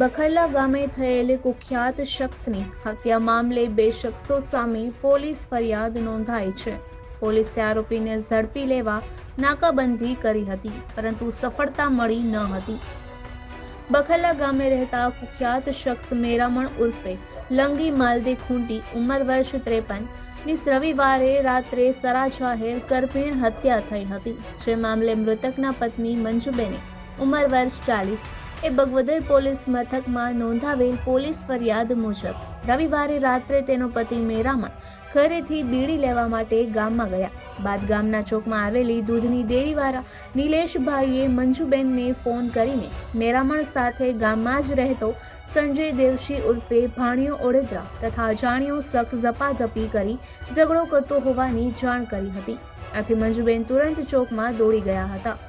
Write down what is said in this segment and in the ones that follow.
બખરલા ગામે થયેલી કુખ્યાત શખ્સની હત્યા મામલે બે શખ્સો સામે પોલીસ ફરિયાદ નોંધાઈ છે. પોલીસે આરોપીને ઝડપી લેવા નાકાબંધી કરી હતી, પરંતુ સફળતા મળી ન હતી. બખરલા ગામે રહેતા કુખ્યાત શખ્સ મેરામણ ઉર્ફે લંગી માલદી ખૂંટી, ઉંમર વર્ષ ત્રેપન, ની રવિવારે રાત્રે સરા જાહેર કરપીણ હત્યા થઈ હતી, જે મામલે મૃતકના પત્ની મંજુબેને ઉંમર વર્ષ ચાલીસ એ બગવદર પોલીસ મથકમાં નોંધાવેલ પોલીસ ફરિયાદ મુજબ રવિવારે રાત્રે તેનો પતિ મેરામણ ઘરેથી બીડી લેવા માટે ગામમાં ગયા. બાદ ગામના ચોકમાં આવેલી દૂધની ડેરીવાળા નિલેશભાઈએ મંજુબેનને ફોન કરીને મેરામણ સાથે ગામમાં જ રહેતો સંજય દેવશી ઉર્ફે ભાણિયો ઓડેદરા તથા અજાણ્યો શખ્સ ઝપાઝપી કરી ઝઘડો કરતો હોવાની જાણ કરી હતી. આથી મંજુબેન તુરંત ચોકમાં દોડી ગયા હતા.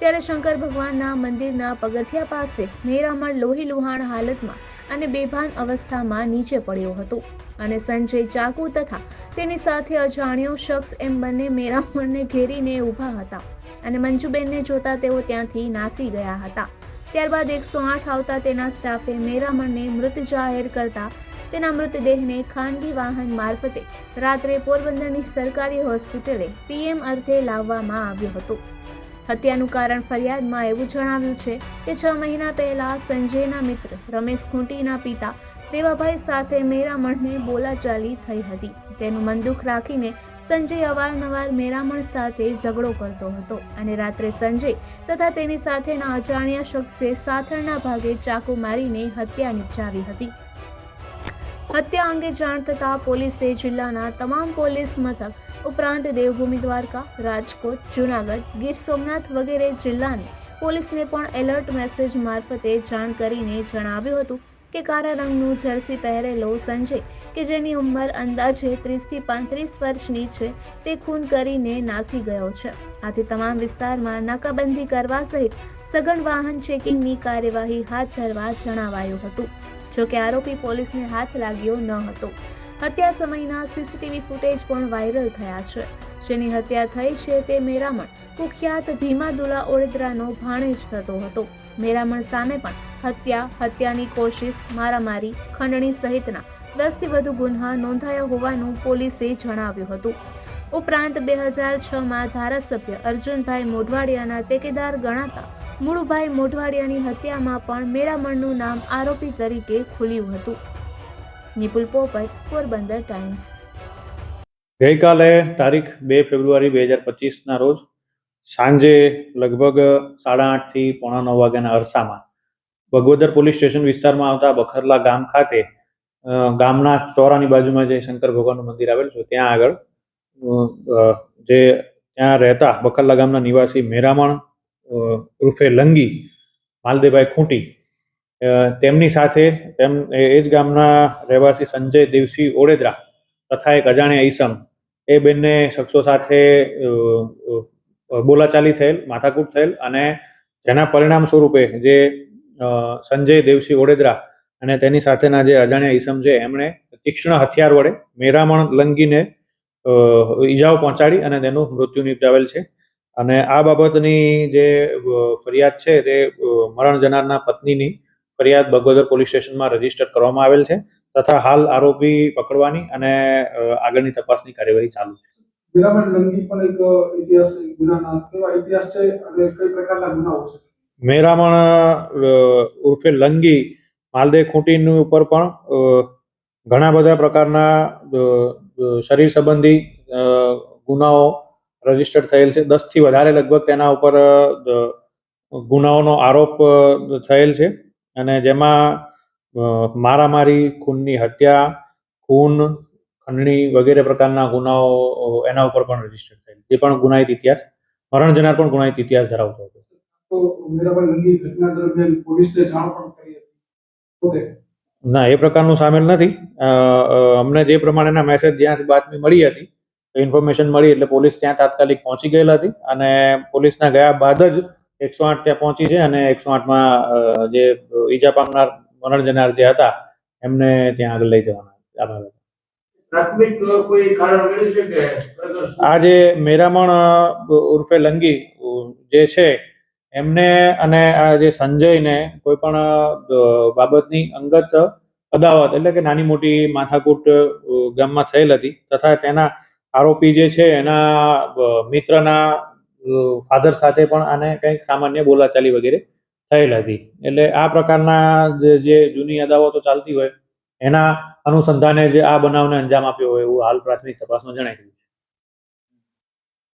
ત્યારે શંકર ભગવાનના મંદિરના પગથિયા પાસે મેરામણ લોહી લુહાણ હાલતમાં અને બેભાન અવસ્થામાં નીચે પડ્યો હતો. અને સંજય ચાકુ તથા તેની સાથે અજાણ્યો શખ્સ એમ બંને મેરામણને ઘેરીને ઊભા હતા અને મંજુબેનને જોતા તેઓ ત્યાંથી નાસી ગયા હતા. ત્યારબાદ એકસો આઠ આવતા તેના સ્ટાફે મેરામણને મૃત જાહેર કરતા તેના મૃતદેહને ખાનગી વાહન મારફતે રાત્રે પોરબંદરની સરકારી હોસ્પિટલે પીએમ અર્થે લાવવામાં આવ્યો હતો. હત્યાનું કારણ ફરિયાદમાં એવું જણાવ્યું છે કે છ મહિના પહેલા સંજયના મિત્ર રમેશ ખૂંટીના પિતા દેવાભાઈ સાથે મેરામણને બોલાચાલી થઈ હતી. તેનું મનદુખ રાખીને સંજય અવારનવાર મેરામણ સાથે ઝઘડો કરતો હતો અને રાત્રે સંજય તથા તેની સાથેના અજાણ્યા શખ્સે સાથળના ભાગે ચાકુ મારીને હત્યા નિપજાવી હતી. હત્યા અંગે જાણ થતાં પોલીસે જિલ્લાના તમામ પોલીસ મથક ઉપરાંત દેવભૂમિ દ્વારકા, રાજકોટ, જૂનાગઢ, ગીર સોમનાથ વગેરે જિલ્લાની પોલીસને પણ એલર્ટ મેસેજ મારફતે જાણ કરીને જણાવ્યું હતું કે કાળા રંગનું જર્સી પહેરેલો સંજય, કે જેની ઉંમર અંદાજે ત્રીસથી પાંત્રીસ વર્ષની છે, તે ખૂન કરીને નાસી ગયો છે. આથી તમામ વિસ્તારમાં નાકાબંધી કરવા સહિત સઘન વાહન ચેકિંગની કાર્યવાહી હાથ ધરવા જણાવાયું હતું. જોકે આરોપી પોલીસને હાથ લાગ્યો ન હતો. હત્યા સમયના સીસીટીવી ફૂટેજ પણ વાયરલ થયા છે. જેની હત્યા થઈ છે તે મેરામણ કુખ્યાત ભીમાદુલા ઓડેદરાનો ભાણેજ થતો હતો. મેરામણ સામે પણ હત્યા, હત્યાની કોશિશ, મારામારી, ખંડણી સહિતના દસથી વધુ ગુન્હા નોંધાયા હોવાનું પોલીસે જણાવ્યું હતું. ઉપરાંત બે હજાર છમાં ધારાસભ્ય અર્જુનભાઈ મોઢવાડિયાના ટેકેદાર ગણાતા મુળુભાઈ મોઢવાડિયાની હત્યામાં પણ મેરામણનું નામ આરોપી તરીકે ખુલ્યું હતું. નિપુલ પોપટ, પોરબંદર ટાઈમ્સ. ગઈકાલે તારીખ બે ફેબ્રુઆરી બે હજાર પચીસના રોજ સાંજે લગભગ સાડા આઠથી પોણા નવ વાગ્યાના અરસામાં ભગવદર પોલીસ સ્ટેશન વિસ્તારમાં આવતા બખરલા ગામ ખાતે ગામના ચોરાની બાજુમાં જે શંકર ભગવાનનું મંદિર આવેલું છે, ત્યાં આગળ જે ત્યાં રહેતા બખરલા ગામના નિવાસી મેરામણ ઉર્ફે લંગી માલદેભાઈ ખૂંટી તેમની સાથે તેમ, એ જ ગામના રહેવાસી સંજય દેવસી ઓડેદરા તથા એક અજાણ્યા ઈસમ, એ બંને શખ્સો સાથે બોલાચાલી થયેલ, માથાકૂટ થયેલ અને જેના પરિણામ સ્વરૂપે જે સંજય દેવસી ઓડેદરા અને તેની સાથેના જે અજાણ્યા ઈસમ છે, એમણે તીક્ષ્ણ હથિયાર વડે મેરામણ લંગીને ઈજાઓ પહોંચાડી અને તેનું મૃત્યુ નિપજાવેલ છે. અને આ બાબતની જે ફરિયાદ છે તે મરણ જનારના પત્નીની ફરિયાદ બગોદર પોલીસ સ્ટેશનમાં રજિસ્ટર કરવામાં આવેલ છે તથા હાલ આરોપી પકડવાની અને આગળની તપાસની કાર્યવાહી ચાલુ છે. મીરાબેન લંગી પણ એક ઇતિહાસ ગુનાના કેવા ઇતિહાસ છે અને કઈ પ્રકારના ગુનાઓ છે? મેરામણ ઉર્ફે લંગી માલદે ખૂંટીની ઉપર પણ ઘણા બધા પ્રકારના શરીર સંબંધી ગુનાઓ રજિસ્ટર થયેલ છે. દસથી વધારે લગભગ તેના ઉપર ગુનાઓનો આરોપ થયેલ છે. અને જેમાં મારામારી ખૂનની હત્યા ખૂન ખંડણી વગેરે પ્રકારના ગુનાઓ એના ઉપર પણ રજિસ્ટર થયેલ તે પણ ગુનાહિત ઇતિહાસ મરણ જનાર પણ ગુનાહિત ઇતિહાસ ધરાવતો હતો. તો મીરાબેન લંગી ઘટના દરમિયાન પોલીસને જાણ પણ કરી હતી. ના એ પ્રકારનું સામેલ નથી. અમને જે પ્રમાણેના મેસેજ જ્યાંથી બાતમી મળી હતી ઇન્ફોર્મેશન મળી એટલે પોલીસ ત્યાં તાત્કાલિક પહોંચી ગયેલા હતી અને પોલીસના ગયા બાદ જ એકસો આઠ ત્યાં પહોંચી છે અને એકસો આઠમાં જે ઈજા પામનાર મરણ જનાર જે હતા એમને ત્યાં આગળ લઈ જવાના આવ્યા? આ જે મેરામણ ઉર્ફે લંગી જે છે એમને અને આ જે સંજયને કોઈ પણ બાબતની અંગત અદાવત એટલે કે નાની મોટી માથાકૂટ ગામમાં થયેલ હતી તથા તેના આરોપી જે છે, એના મિત્રના ફાધર સાથે પણ આને કંઈક સામાન્ય બોલાચાલી વગેરે થયેલ હતી. એટલે આ પ્રકારના જે- જૂની અદાવતો ચાલતી હોય, એના અનુસંધાને જે આ બનાવને અંજામ આપ્યો હોય, એવું હાલ પ્રાથમિક તપાસમાં જણાઈ રહ્યું છે.